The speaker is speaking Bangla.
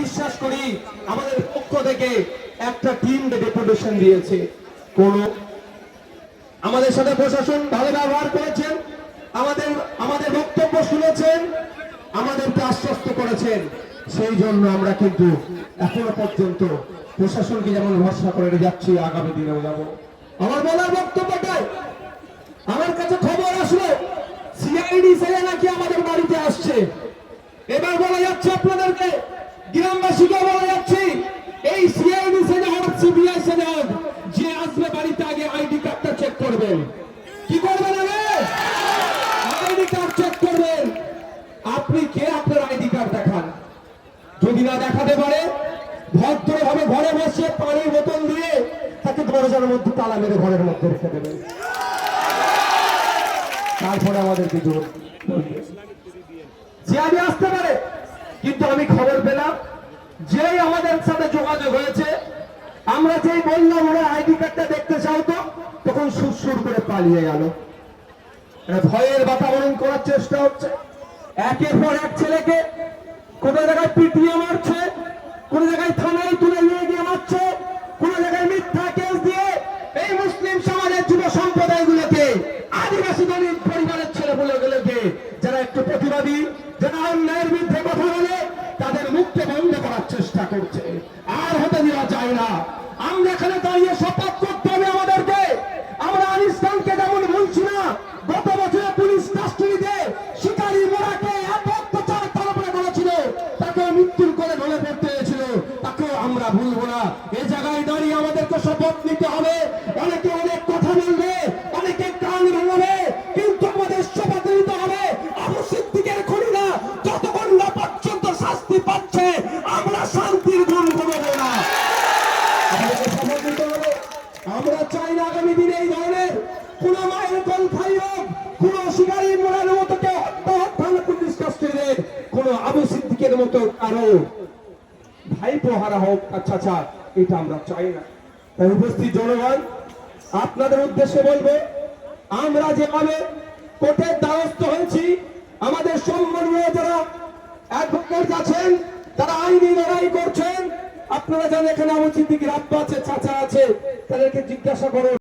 বিশ্বাস করি, আমাদের পক্ষ থেকে একটা টিম ডেপুটেশন দিয়েছে। কোন? আমাদের সাথে প্রশাসন ভালো ব্যবহার করেছেন, আমাদের আমাদের বক্তব্য শুনেছেন, আমাদেরকে আশ্বস্ত করেছেন। সেই জন্য আমরা কিন্তু এখনও পর্যন্ত প্রশাসনকে যেমন ভরসা করে যাচ্ছি, আগামী দিনেও যাব। আমার বলার বক্তব্যটাই আমার কাছে খবর আসলো, সিআইডি সেলে নাকি আমাদের বাড়িতে আসছে। এবার বলা যাচ্ছে আপনাদেরকে গ্রামবাসীকে বলা যাচ্ছে, এই সিআইডি সেলে হোক সিবিআই হোক যে আসবে বাড়িতে আগে আইডি কার্ডটা চেক করবেন। কি করবেন আগে? আইডি কার্ড চেক করবেন। আপনি কে আপনার আইডি কার্ড দেখান? যদি না দেখাতে পারে, ভদ্রভাবে ঘরে বসে পানির বোতল দিয়ে তাকে দরজার মধ্যে তালা মেরে ঘরের মধ্যে রেখে দেবেন। তারপরে আমাদেরকে জোর যে আমি আসতে পারে, কিন্তু আমি খবর পেলাম, যেই আমাদের সাথে যোগাযোগ হয়েছে, আমরা যেই বললাম, ওরা আইডি কার্ডটা দেখতে চাও তো, তখন সুর করে পালিয়ে গেল। ভয়ের বাতাবরণ করার চেষ্টা হচ্ছে। একের পর এক ছেলেকে কোন জায়গায় পিটিয়ে মারছে, কোন জায়গায় থানায় তুলে নিয়ে গিয়ে মারছে, কোন জায়গায় মিথ্যা কেস দিয়ে এই মুসলিম সমাজের যুব সম্প্রদায়গুলোকে বিরুদ্ধে কথা বলে তাদের মুখকে বন্ধ করার চেষ্টা করছে। আর হতে দেওয়া যায় না। আমরা এখানে দাঁড়িয়ে শপথ করতে হবে আমাদেরকে। আমরা আনিস খানকে যেমন বলছি না, গত বছরে পুলিশ কাস্টডিতে শিকারী মোড়াকে এত অত্যাচার তার উপরে করেছিল। তাকে মৃত্যুর করে ঢলে পড়তে হয়েছিল। তাকেও আমরা ভুলবো না। এই জায়গায় দাঁড়িয়ে আমাদেরকে শপথ নিতে হবে। অনেকে আমরা চাই না আগামী দিনে এই ধরনের কোন মায়ের কল হোক কোন শিকারী মোড়ার মতো কেউ হত্যা কোন আবু সিদ্দিকের মতো কারও ভাই পোহারা হোক আচ্ছা আচ্ছা এটা আমরা চাই না। তাই উপস্থিত জনগণ, আপনাদের উদ্দেশ্যে বলব, আমরা যেভাবে কোর্টের দ্বারস্থ হয়েছি, আমাদের সম্মানীয় যারা অ্যাডভোকেট আছেন, তারা আইনি লড়াই করছেন আপনারা জানেন এখানে আমার সিদ্দিকির আব্বা আছে চাচা আছে তাদেরকে জিজ্ঞাসা করুন।